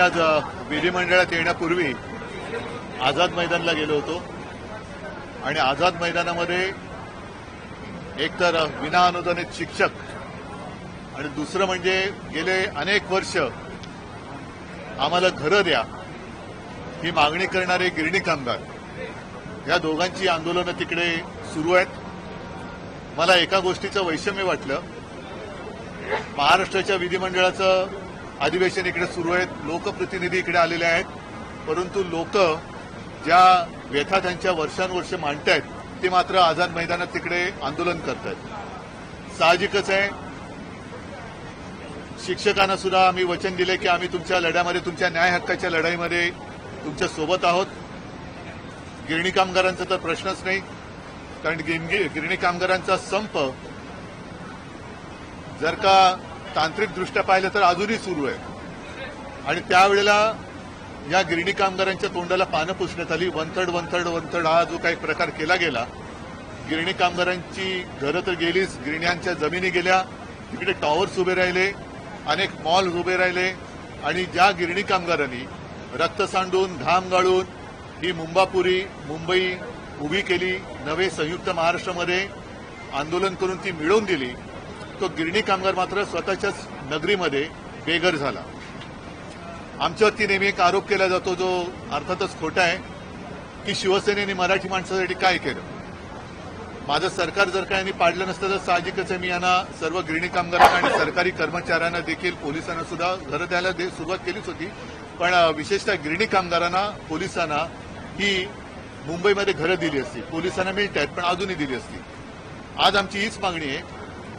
आज विधिमंडळात येण्यापूर्वी आझाद मैदानला गेलो होतो. आणि आझाद मैदानामध्ये एकतर विना अनुदानित शिक्षक आणि दुसरं म्हणजे गेले अनेक वर्ष आम्हाला घरं द्या ही मागणी करणारे गिरणी कामगार. या दोघांची आंदोलनं तिकडे सुरू आहेत. मला एका गोष्टीचं वैषम्य वाटलं. महाराष्ट्राच्या विधिमंडळाचं अधिवेशन इकडे सुरू आहेत. लोकप्रतिनिधी इकडे आलेले आहेत. परंतु लोक ज्या व्यथा त्यांच्या वर्षानुवर्ष मांडत आहेत ते मात्र आझाद मैदानात तिकडे आंदोलन करत आहेत साहजिकच आहे. शिक्षकांना सुद्धा आम्ही वचन दिले की आम्ही तुमच्या लढ्यामध्ये तुमच्या न्याय हक्काच्या लढाईमध्ये तुमच्यासोबत आहोत. गिरणी कामगारांचा तर प्रश्नच नाही. कारण गिरणी कामगारांचा संप जर का तांत्रिकदृष्ट्या पाहिलं तर अजूनही सुरू आहे. आणि त्यावेळेला या गिरणी कामगारांच्या तोंडाला पानं पुसण्यात आली. वंथर्ड वंथर्ड वनथड हा जो काही प्रकार केला गेला गिरणी कामगारांची घरं तर गेलीच. गिरण्यांच्या जमिनी गेल्या. तिकडे टॉवर्स उभे राहिले. अनेक मॉल उभे राहिले. आणि ज्या गिरणी कामगारांनी रक्त सांडून घाम गाळून ही मुंबापुरी मुंबई उभी केली नवे संयुक्त महाराष्ट्रामध्ये आंदोलन करून ती मिळवून दिली तो गिरणी कामगार मात्र स्वतःच्याच नगरीमध्ये बेघर झाला. आमच्यावरती नेहमी एक आरोप केला जातो जो अर्थातच खोटा आहे की शिवसेनेने मराठी माणसासाठी काय केलं? माझं सरकार जर काय यांनी पाडलं नसतं तर साहजिकच आहे मी यांना सर्व गिरणी कामगारांना आणि सरकारी कर्मचाऱ्यांना देखील पोलिसांना सुद्धा घरं द्यायला दे- सुरुवात केलीच होती. पण विशेषतः गिरणी कामगारांना पोलिसांना ही मुंबईमध्ये घरं दिली असती. पोलिसांना मिळत आहेत पण अजूनही दिली असती. आज आमची हीच मागणी आहे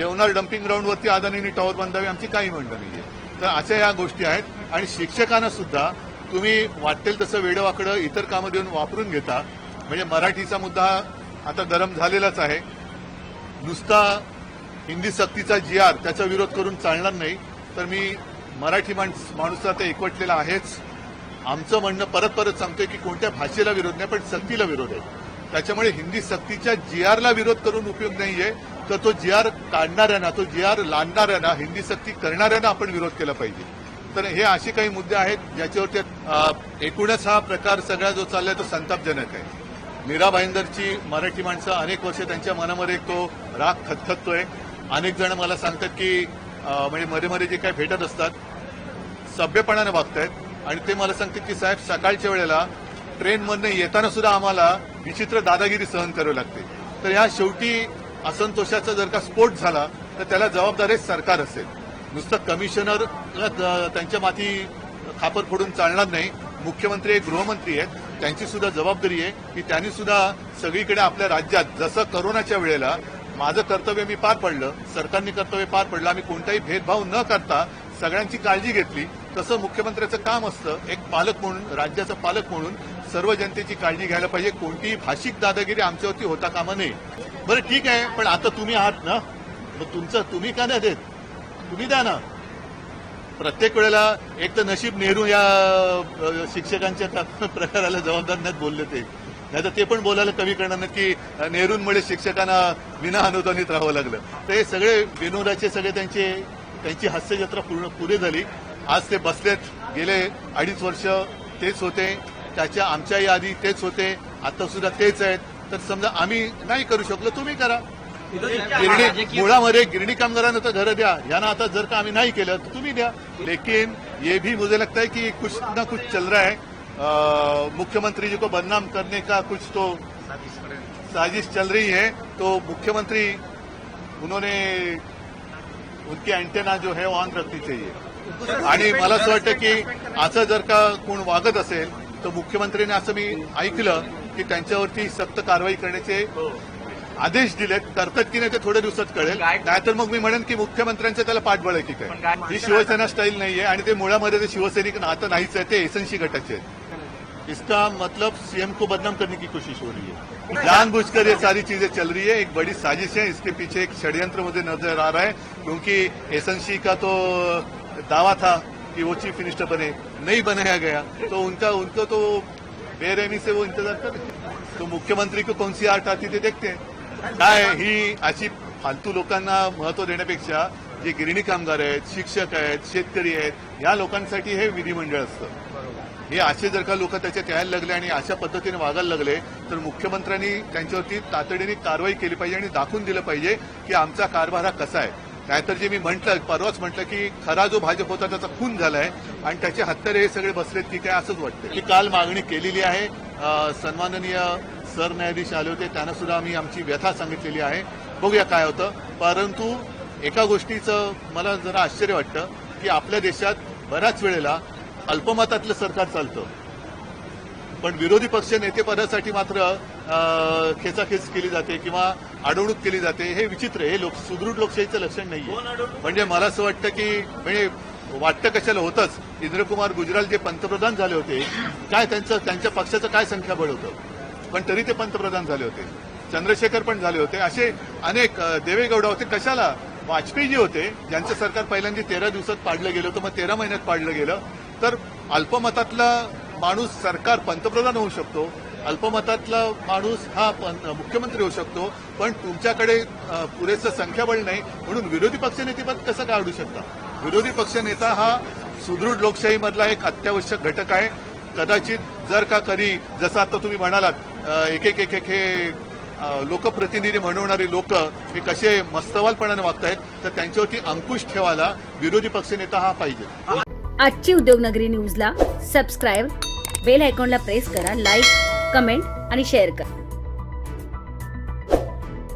देवनार डम्पिंग ग्राउंडवरती अदानींनी टॉवर बांधावे आमची काही म्हणणं नाहीये तर अशा या गोष्टी आहेत. आणि शिक्षकांना सुद्धा तुम्ही वाटेल तसं वेडवाकडं इतर कामं देऊन वापरून घेता. म्हणजे मराठीचा मुद्दा आता गरम झालेलाच आहे. नुसता हिंदी सक्तीचा जी आर त्याचा विरोध करून चालणार नाही. तर मी मराठी माणस माणूस आता एकवटलेला आहेच. आमचं म्हणणं परत परत सांगतोय की कोणत्या भाषेला विरोध नाही पण सक्तीला विरोध आहे. त्याच्यामुळे हिंदी सक्तीच्या जी आरला विरोध करून उपयोग नाहीये. तर तो जी आर काढणाऱ्यांना तो जी आर लांडणाऱ्यांना हिंदी सक्ती करणाऱ्यांना आपण विरोध केला पाहिजे. तर हे असे काही मुद्दे आहेत ज्याच्यावरती एकूणच हा प्रकार सगळा जो चाललाय तो संतापजनक आहे. मीरा भाईंदरची मराठी माणसं अनेक वर्ष त्यांच्या मनामध्ये तो राग खतखततोय अनेक जण मला सांगतात की म्हणजे मध्ये मध्ये जे काही भेटत असतात सभ्यपणाने वागतायत. आणि ते मला सांगतात की साहेब सकाळच्या वेळेला ट्रेनमधनं येताना सुद्धा आम्हाला विचित्र दादागिरी सहन करावी लागते. तर ह्या शेवटी असंतोषाचा जर का स्फोट झाला तर त्याला जबाबदारी सरकार असेल. नुसतं कमिशनर त्यांच्या माथी खापर फोडून चालणार नाही. मुख्यमंत्री एक गृहमंत्री आहेत. त्यांची सुद्धा जबाबदारी आहे की त्यांनी सुद्धा सगळीकडे आपल्या राज्यात जसं करोनाच्या वेळेला माझं कर्तव्य मी पार पडलं सरकारने कर्तव्य पार पडलं आम्ही कोणताही भेदभाव न करता सगळ्यांची काळजी घेतली. तसं मुख्यमंत्र्याचं काम असतं एक पालक म्हणून राज्याचा पालक म्हणून सर्व जनतेची काळजी घ्यायला पाहिजे. कोणतीही भाषिक दादागिरी आमच्यावरती होता कामा नये. बरं ठीक आहे पण आता तुम्ही आहात ना मग तुमचं तुम्ही का नाही देत? तुम्ही द्या ना. प्रत्येक वेळेला एक तर नशीब नेहरू या शिक्षकांच्या प्रकाराला जबाबदार नाहीत बोलले ते. नाही तर ते पण बोलायला कमी करणार नाही की नेहरूंमुळे शिक्षकांना विना अनुदानित राहावं लागलं. तर हे सगळे विनोदाचे सगळे त्यांचे त्यांची हास्यजत्रा पूर्ण पुरे झाली. आज ते बसलेत गेले अडीच वर्ष तेच होते. त्याच्या आमच्याही आधी तेच होते. आता सुद्धा तेच आहेत. तर समजा आम्ही नाही करू शकलो तुम्ही करा. गिरणी मुळामध्ये गिरणी कामगारांना तर घरं द्या. यांना आता जर का आम्ही नाही केलं तर तुम्ही द्या. लेकिन ये भी मुझे लगता है कि कुछ ना कुछ चल रहा है. मुख्यमंत्री जी को बदनाम करने का कुछ तो साजिश चल रही है. तो मुख्यमंत्री उन्होंने उनकी अँटेना जो है ऑन रखनी चाहिए. आणि मला असं वाटतं की असं जर का कोण वागत असेल तर मुख्यमंत्र्यांनी असं मी ऐकलं. की त्यांच्यावरती सक्त कारवाई करण्याचे आदेश दिलेत. करतात की नाही ते थोड्या दिवसात कळेल. नाहीतर मग मी म्हणेन की मुख्यमंत्र्यांचं त्याला पाठबळ आहे की काय ही शिवसेना स्टाईल नाहीये आणि ते मुळामध्ये ते शिवसैनिक नातं नाहीच आहे ते एसएनसी गटाचे आहेत. इसका मतलब सीएम को बदनाम करने की कोशिश हो रही है. जानबूझकर ये सारी चीजें चल रही है। एक बड़ी साजिश है। इसके पीछे एक षड्यंत्र मुझे नजर आ रहा है क्योंकि एसएनसी का तो दावा था कि वो चीफ मिनिस्टर बने नहीं बनाया गया। तो उनका उनको तो बेरहमी से वो इंतजार कर रहे तो मुख्यमंत्री को कौन सी आर्ट आती ते देखते काय ही अशी फालतू लोकांना महत्त्व देण्यापेक्षा जे गिरणी कामगार आहेत शिक्षक आहेत शेतकरी आहेत या लोकांसाठी हे विधिमंडळ असतं. हे असे जर का लोक त्याच्यात यायला लागले आणि अशा पद्धतीने वागायला लागले तर मुख्यमंत्र्यांनी त्यांच्यावरती तातडीने कारवाई केली पाहिजे आणि दाखवून दिलं पाहिजे की आमचा कारभार हा कसा आहे. नाहीतर जे मी म्हटलं परवाच म्हटलं की खरा जो भाजप होता त्याचा खून झालाय आणि त्याचे हत्यारे हे सगळे बसलेत की काय असंच वाटतं की काल मागणी केलेली आहे. सन्माननीय सरन्यायाधीश आले होते त्यांना सुद्धा आम्ही आमची व्यथा सांगितलेली आहे. बघूया काय होतं. परंतु एका गोष्टीचं मला जरा आश्चर्य वाटतं की आपल्या देशात बऱ्याच वेळेला अल्पमतातलं सरकार चालतं. पण विरोधी पक्ष नेतेपदासाठी मात्र खेचाखेच केली जाते किंवा अडवणूक केली जाते हे विचित्र हे लोक सुदृढ लोकशाहीचं लक्षण नाहीये. म्हणजे मला असं वाटतं की म्हणजे वाटतं कशाला होतंच. इंद्रकुमार गुजराल जे पंतप्रधान झाले होते काय त्यांचं त्यांच्या पक्षाचं काय संख्याबळ होतं? पण तरी ते पंतप्रधान झाले होते. चंद्रशेखर पण झाले होते. असे अनेक देवेगौडा होते. कशाला? वाजपेयी जे होते. ज्यांचं सरकार पहिल्यांदा तेरा दिवसात पाडलं गेलं होतं मग तेरा महिन्यात पाडलं गेलं. तर अल्पमतातला माणूस सरकार पंतप्रधान होऊ शकतो. अल्पमतातला माणूस हा मुख्यमंत्री होऊ शकतो पण तुमच्याकडे पुरेसं संख्याबळ नाही म्हणून विरोधी पक्षनेतेपद कसं काढू शकता? विरोधी पक्षनेता हा सुदृढ लोकशाहीमधला एक अत्यावश्यक घटक आहे. कदाचित जर का कधी जसं आता तुम्ही म्हणालात एक एक एक एक हे लोकप्रतिनिधी म्हणवणारे लोक हे कसे मस्तवालपणाने वागतायत तर त्यांच्यावरती अंकुश ठेवायला विरोधी पक्षनेता हा पाहिजे. आजची उद्योगनगरी न्यूजला सबस्क्राईब बेल आयकॉनला प्रेस करा लाईक कमेंट आणि शेअर करा.